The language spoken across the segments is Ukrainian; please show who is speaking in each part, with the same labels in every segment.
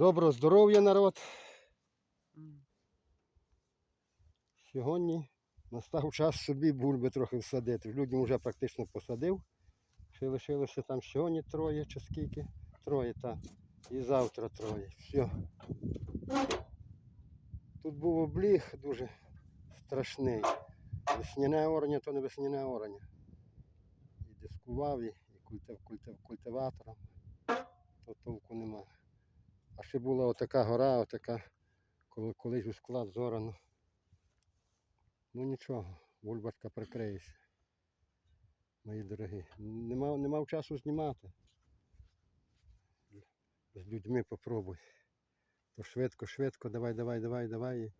Speaker 1: Доброго здоров'я, народ. Сьогодні настав час собі бульби трохи всадити. Людям вже практично посадив. Ще лишилося там сьогодні троє чи скільки? Троє, так. І завтра троє. Все. Тут був обліг дуже страшний. Весняне орання, то не весняне орання. І дискував, і, культив, культив, культиватором. То толку нема. А ще була отака гора, отака, коли колись у склад зорано. Ну нічого, бульбашка прикриється. Мої дорогі. Нема, не мав часу знімати. З людьми попробуй. То швидко, швидко, давай, давай, давай, давай.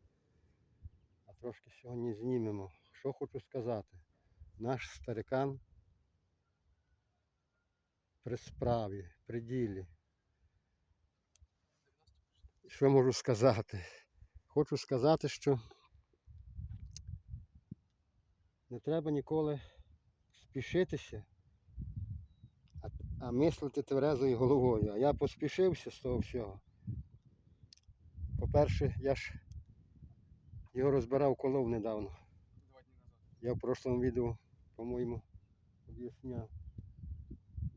Speaker 1: А трошки сьогодні знімемо. Що хочу сказати. Наш старикан при справі, при ділі. Що можу сказати? Хочу сказати, що не треба ніколи спішитися, а, а мислити тверезою головою. А я поспішився з того всього. По-перше, я ж його розбирав колов недавно. Я в прошлому відео, по-моєму, об'ясняв.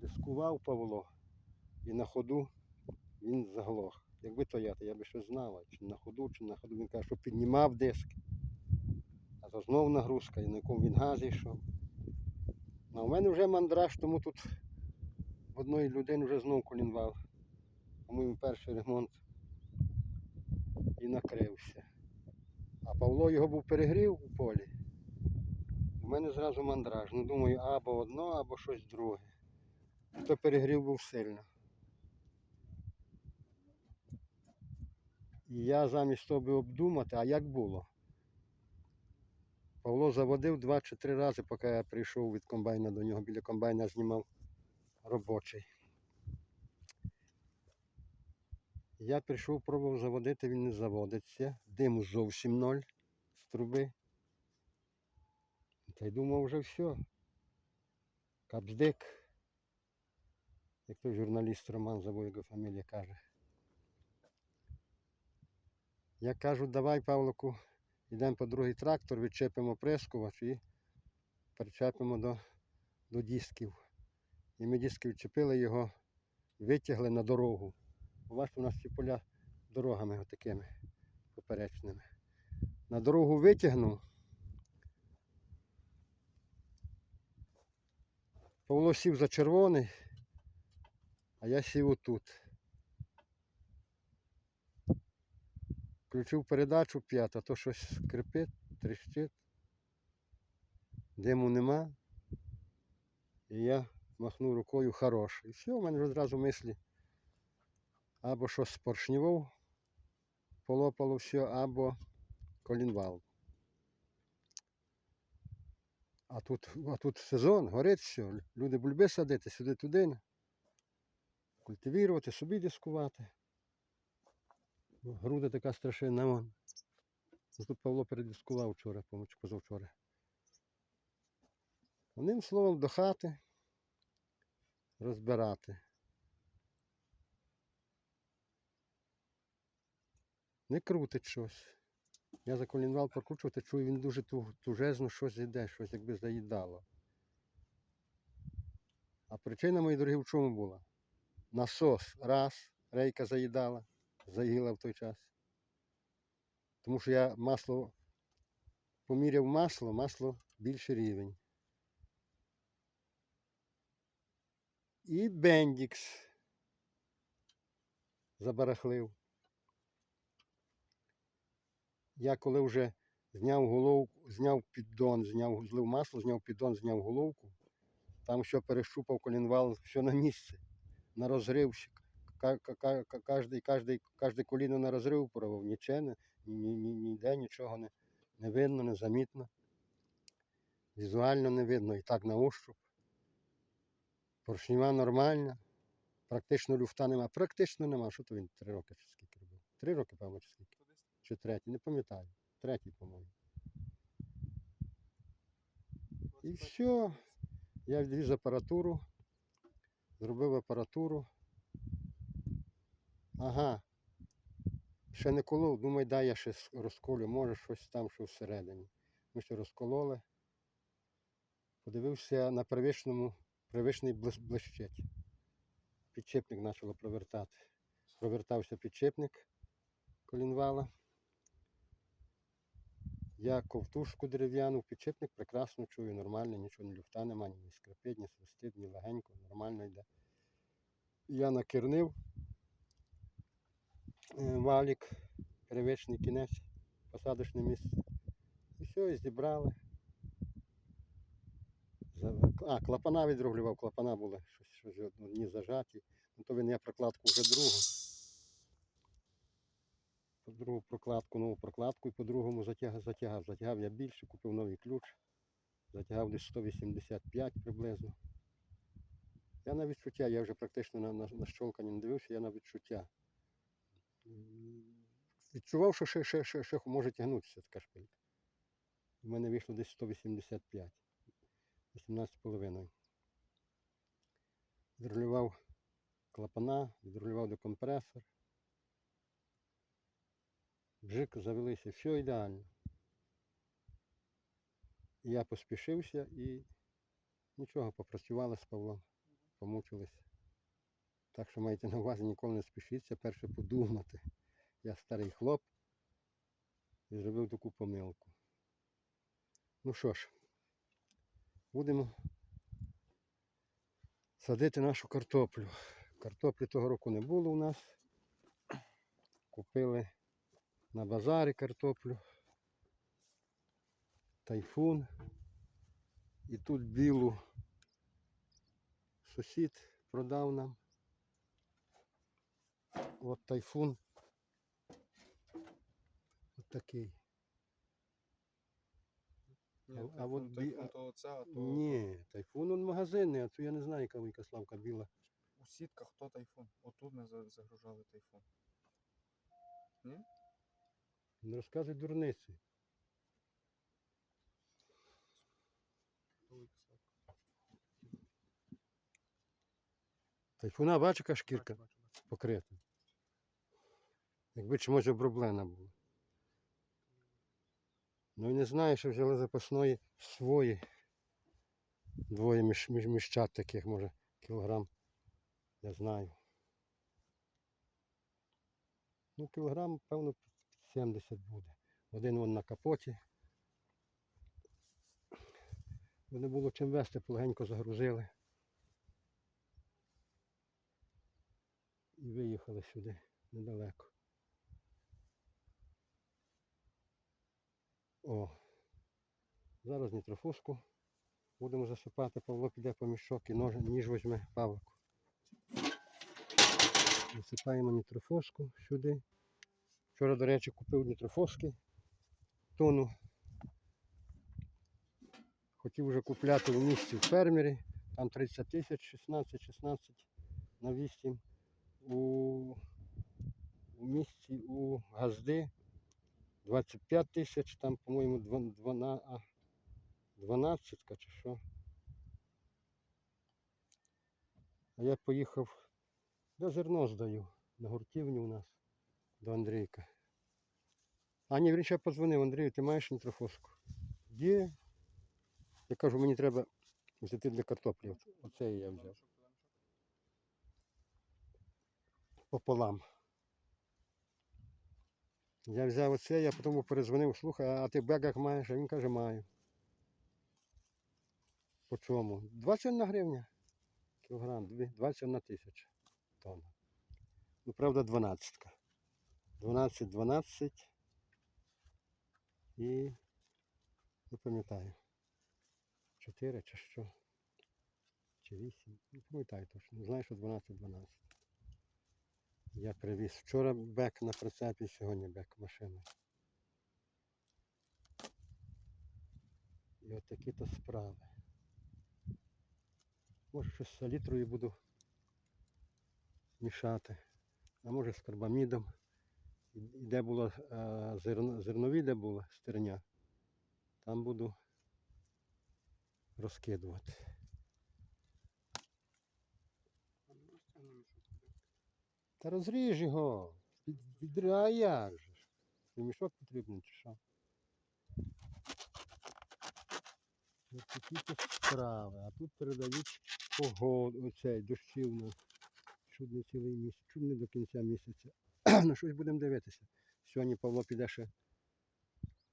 Speaker 1: Дискував Павло і на ходу він заглох. Якби то я, то я би щось знав, чи на ходу, чи на ходу. Він каже, що піднімав диск. А то знову нагрузка, і на якому він газі йшов. А у мене вже мандраж, тому тут в одної людини вже знову колінвав. По-моєму, перший ремонт і накрився. А Павло його був перегрів у полі. У мене зразу мандраж. Ну думаю, або одно, або щось друге. То перегрів був сильно. Я замість того обдумати, а як було? Павло заводив два чи три рази, поки я прийшов від комбайна до нього. Біля комбайна знімав робочий. Я прийшов, пробував заводити, він не заводиться. Диму зовсім ноль з труби. Та й думав вже все. Капздик. Як той журналіст Роман забув його фамілія каже. Я кажу, давай, Павлику, йдемо по другий трактор, відчепимо прескувач і причепимо до, до дисків. І ми диски відчепили його, витягли на дорогу. Бо Бачите, у нас ці поля дорогами отакими поперечними. На дорогу витягнув. Павло сів за червоний, а я сів отут. Включив передачу п'ята, то щось скрипить, тріщить. Диму нема. І я махнув рукою хорош. І все, у мене вже одразу мислі. Або щось з полопало все, або колінвал. А тут, а тут сезон, горить все. Люди бульби садити, сюди туди. Культивірувати, собі дискувати. Груди така страшенна. Тут Павло передискував вчора, по- позавчора. Одним словом, до хати розбирати. Не крутить щось. Я за колінвал прокручувати, чую, він дуже тужезно щось йде, щось якби заїдало. А причина, мої дорогі, в чому була? Насос раз, рейка заїдала, заїла в той час. Тому що я масло поміряв масло, масло більший рівень. І Бендікс забарахлив. Я коли вже зняв головку, зняв піддон, зняв, злив масло, зняв піддон, зняв головку, там що перещупав колінвал, все на місці, на розрив. Ка- ка- ка- ка- Кожний, кожний, кожне коліно на розрив порвав, нічого, не- ні, ні, ніде нічого не, не видно, не замітно. Візуально не видно, і так на ощуп. Поршніва нормальна. Практично люфта нема. Практично нема. Що то він три роки чи скільки робив? Три роки, певно, чи скільки? Чи третій, не пам'ятаю. Третій, по-моєму. І все. Я відвіз апаратуру, зробив апаратуру. Ага, Ще не колов, думаю, дай я ще розколю, може щось там, що всередині. Ми ще розкололи. Подивився на привичному, привичний блищить. Підчепник почало провертати. Провертався підчепник колінвала. Я ковтушку дерев'яну, підчепник прекрасно чую, нормально, нічого не люфта нема, ні скрипить, ні свистить, ні легенько, нормально йде. Я накернив валік, привичний кінець, посадочне місце. І все, і зібрали. А, клапана відрегулював, клапана були щось, щось одні зажаті. Ну то він я прокладку вже другу. По другу прокладку, нову прокладку і по другому затягав, затягав. Затягав я більше, купив новий ключ. Затягав десь 185 приблизно. Я на відчуття, я вже практично на, на, на щолкання не дивився, я на відчуття. Відчував, що ще, ще, ще, ще може тягнутися така шпилька. У мене вийшло десь 185. 18,5. Відрулював клапана, відрулював декомпресор. Бжик завелися, все ідеально. Я поспішився і нічого, попрацювали з Павлом, помучилися. Так що майте на увазі, ніколи не спішіться, перше подумати. Я старий хлоп і зробив таку помилку. Ну що ж, будемо садити нашу картоплю. Картоплі того року не було у нас. Купили на базарі картоплю. Тайфун. І тут білу сусід продав нам. От тайфун. От такий.
Speaker 2: Ні,
Speaker 1: А- а
Speaker 2: тайфун,
Speaker 1: от бі-
Speaker 2: тайфун
Speaker 1: а-
Speaker 2: то оце, а то
Speaker 1: Ні, тайфун он магазинний, а то я не знаю, яка велика славка біла.
Speaker 2: у сітках то тайфун. Отут ми за- загружали тайфун.
Speaker 1: Не розказуй дурниці. Тайфуна, бачиш, яка шкірка. Покрита. Якби чимось оброблена була. Ну і не знаю, що взяли запасної свої. Двоє між, між, міщат таких, може, кілограм. Я знаю. Ну, кілограм, певно, 70 буде. Один вон на капоті. Не було чим вести, полегенько загрузили. Виїхали сюди недалеко. О, зараз нітрофуску будемо засипати, Павло піде по мішок і нож, ніж візьме павлику. Насипаємо нітрофоску сюди. Вчора, до речі, купив нітрофоски тонну. Хотів вже купляти в місті в фермері. Там 30 тисяч, 16-16 на 8. У, у місті у Газди 25 тисяч, там, по-моєму, 12, а, 12 чи що. А я поїхав, де зерно здаю, на гуртівню у нас, до Андрійка. А ні, він ще подзвонив, Андрію, ти маєш нітрофоску? Є. Я кажу, мені треба взяти для картоплі. Оце я взяв. Пополам. Я взяв оце, я потім перезвонив, слухай, а ти бегах маєш? А він каже, маю. По чому? 21 гривня. Кілограм, 21 тисяча тонн. Ну, правда, 12. 12, 12 і не пам'ятаю. 4 чи що. Чи 8. Не пам'ятаю точно. Знаю, що 12, 12. Я привіз вчора бек на прицепі, сьогодні бек машиною. І от то справи. Може щось з салітрою буду мішати, а може з карбамідом. І де було е, зерно, зернові, де було стерня, там буду розкидувати. Та розріж його. Під, а як же? І мішок потрібен чи що? Ось такі то справи. А тут передають погоду, оцей дощів не цілий місяць, не до кінця місяця. На щось будемо дивитися. Сьогодні Павло піде ще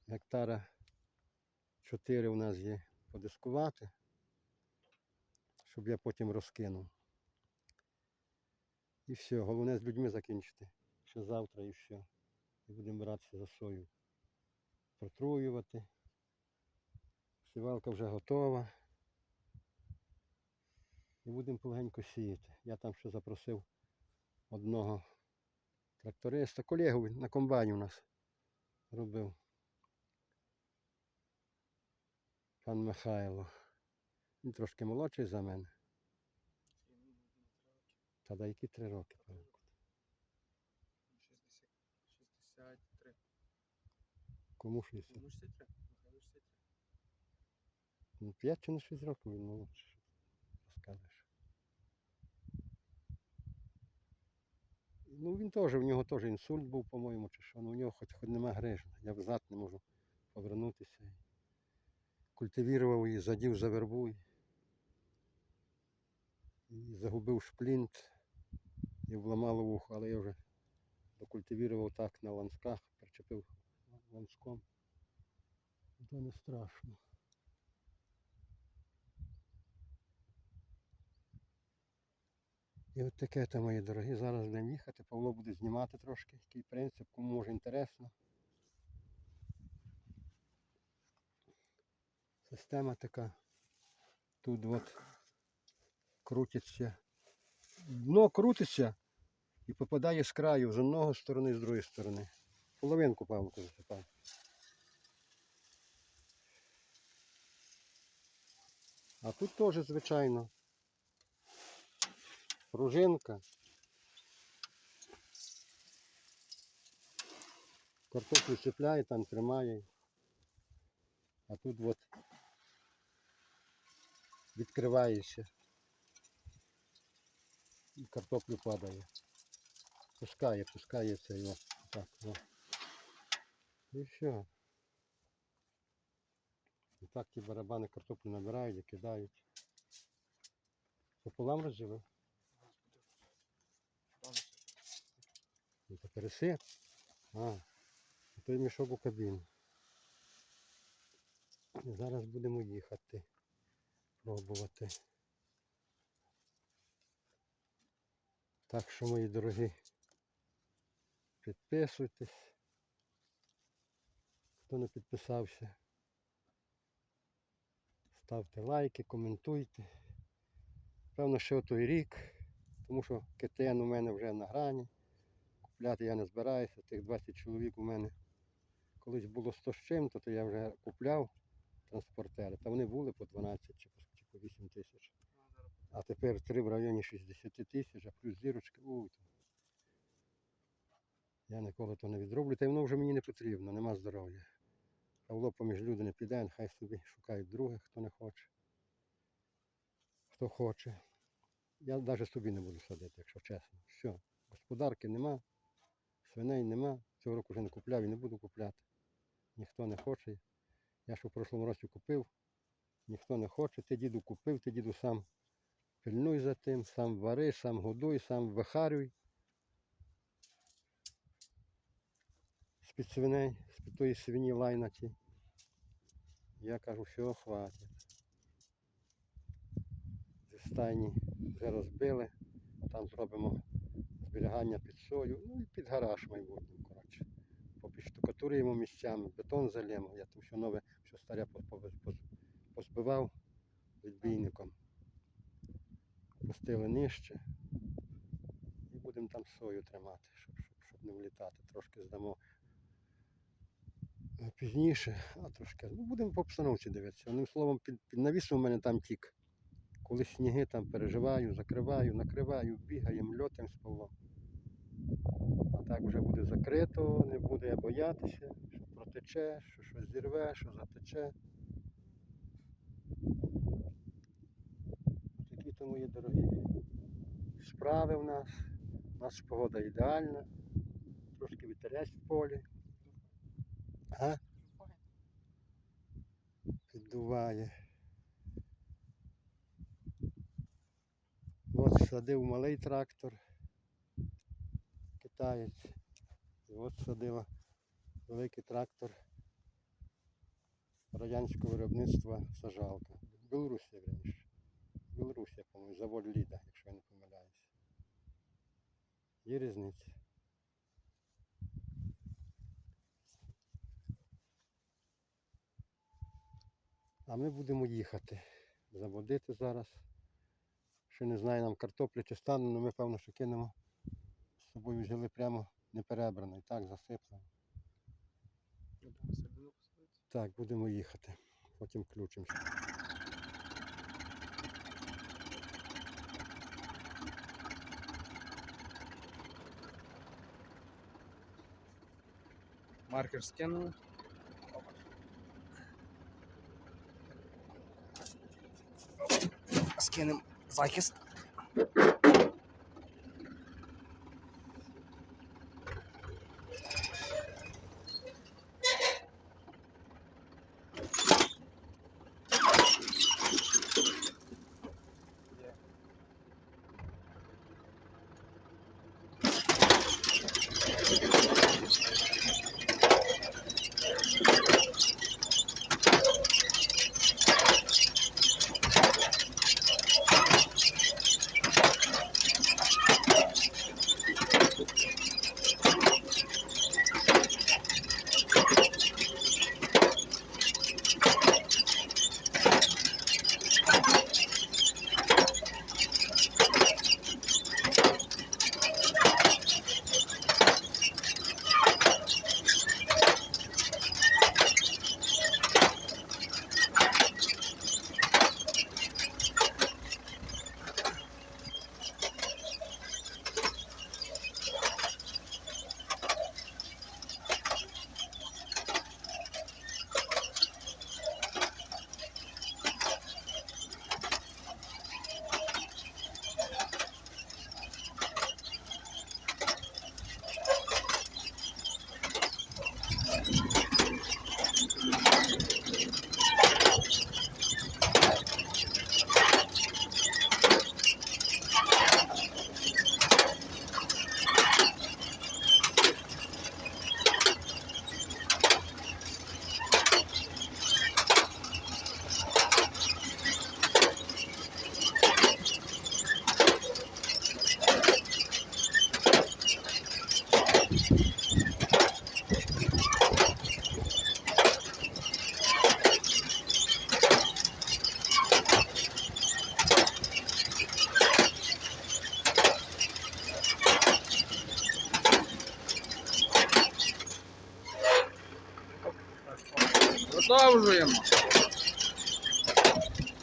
Speaker 1: гектара 4 у нас є подискувати, щоб я потім розкинув. І все, головне з людьми закінчити. Ще завтра і все. І будемо братися за сою. Протруювати. Сівалка вже готова. І будемо полегенько сіяти. Я там ще запросив одного тракториста, колегу на комбайні у нас робив. Пан Михайло. Він трошки молодший за мене. Та да які три роки. певно.
Speaker 2: 63.
Speaker 1: Кому 60?
Speaker 2: Йому 63. Михайло 63.
Speaker 1: Ну, 5 чи на 6 років він молодший. Розкажеш. Ну він теж, в нього теж інсульт був, по-моєму, чи що. Ну у нього хоч, хоч нема грижна. Я взад не можу повернутися. Культивірував її, задів за вербу. І загубив шплінт і вламало вухо, але я вже докультивірував так на лансках, причепив ланском. То не страшно. І от таке то, мої дорогі. Зараз будемо їхати. Павло буде знімати трошки, який принцип, кому може інтересно. Система така. Тут от крутиться. Дно крутиться і попадає з краю з одного сторони, з другої сторони. Половинку павлку засипав. А тут теж, звичайно, пружинка. Картоплю чіпляє, там тримає. А тут от відкривається. І картоплю падає. Пускає, пускає це його. Так, о. І все. І так ті барабани картоплю набирають і кидають. Пополам розживе. Ну, то пересип. А, той мішок у кабіну. Зараз будемо їхати. Пробувати. Так що, мої дорогі, підписуйтесь. Хто не підписався, ставте лайки, коментуйте. Певно, ще той рік, тому що КТН у мене вже на грані. Купляти я не збираюся, тих 20 чоловік у мене. Колись було 100 з чим-то, то я вже купляв транспортери. Та вони були по 12 чи по, 8 тисяч. А тепер три в районі 60 тисяч, а плюс зірочки. То. Я ніколи то не відроблю, та й воно вже мені не потрібно, нема здоров'я. Павло поміж люди не піде, хай собі шукають других, хто не хоче. Хто хоче. Я навіть собі не буду садити, якщо чесно. Все. Господарки нема, свиней нема. Цього року вже не купляв і не буду купляти. Ніхто не хоче. Я що в прошлому році купив, ніхто не хоче. Ти діду купив, ти діду сам пильнуй за тим, сам вари, сам годуй, сам вихарюй. З-під свиней, з-під тої свині лайнаті. Я кажу, все, хватить. Зі стайні вже розбили, там зробимо зберігання під сою, ну і під гараж майбутнім, коротше. Попідштукатурюємо місцями, бетон залємо, я там все нове, все старе поз- поз- поз- позбивав відбійником. Пустили нижче. І будемо там сою тримати, щоб, щоб, щоб не влітати. Трошки здамо пізніше, а трошки. Ну, будемо по обстановці дивитися. Одним словом, під, під навісом у мене там тік. Коли сніги там переживаю, закриваю, накриваю, бігаємо, льотаємо з Павлом. А так вже буде закрито, не буде боятися, що протече, що щось зірве, що затече. Такі то мої дорогі справи в нас. У нас погода ідеальна. трошки вітерець в полі. А? Піддуває. От садив малий трактор. Китаєць. І от садила великий трактор радянського виробництва сажалка. Білорусі раніше. Білорусія, по-моєму, завод Ліда, якщо я не помиляюсь. Є різниця. А ми будемо їхати. Заводити зараз. Ще не знаю нам картоплю чи стане, але ми певно, що кинемо. З собою взяли прямо не перебрано і так засиплено. Так, будемо їхати. Потім включимося.
Speaker 2: Маркер скинули. Canım, sei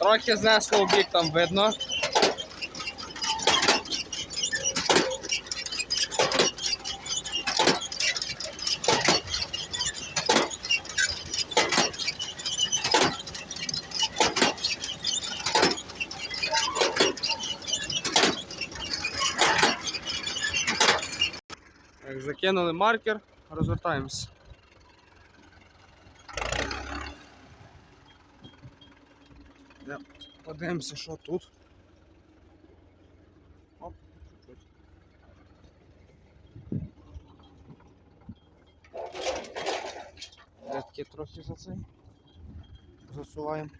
Speaker 2: Трохи знесло в бік там видно. Закинули маркер, розвертаємось. Йдемо, Подивимося, що тут. Оп, чуть-чуть. Рядки трохи за цей. Засуваємо.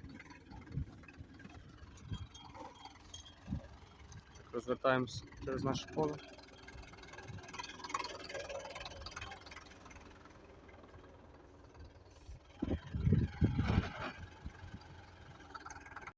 Speaker 2: Так, розвертаємось через наше поле.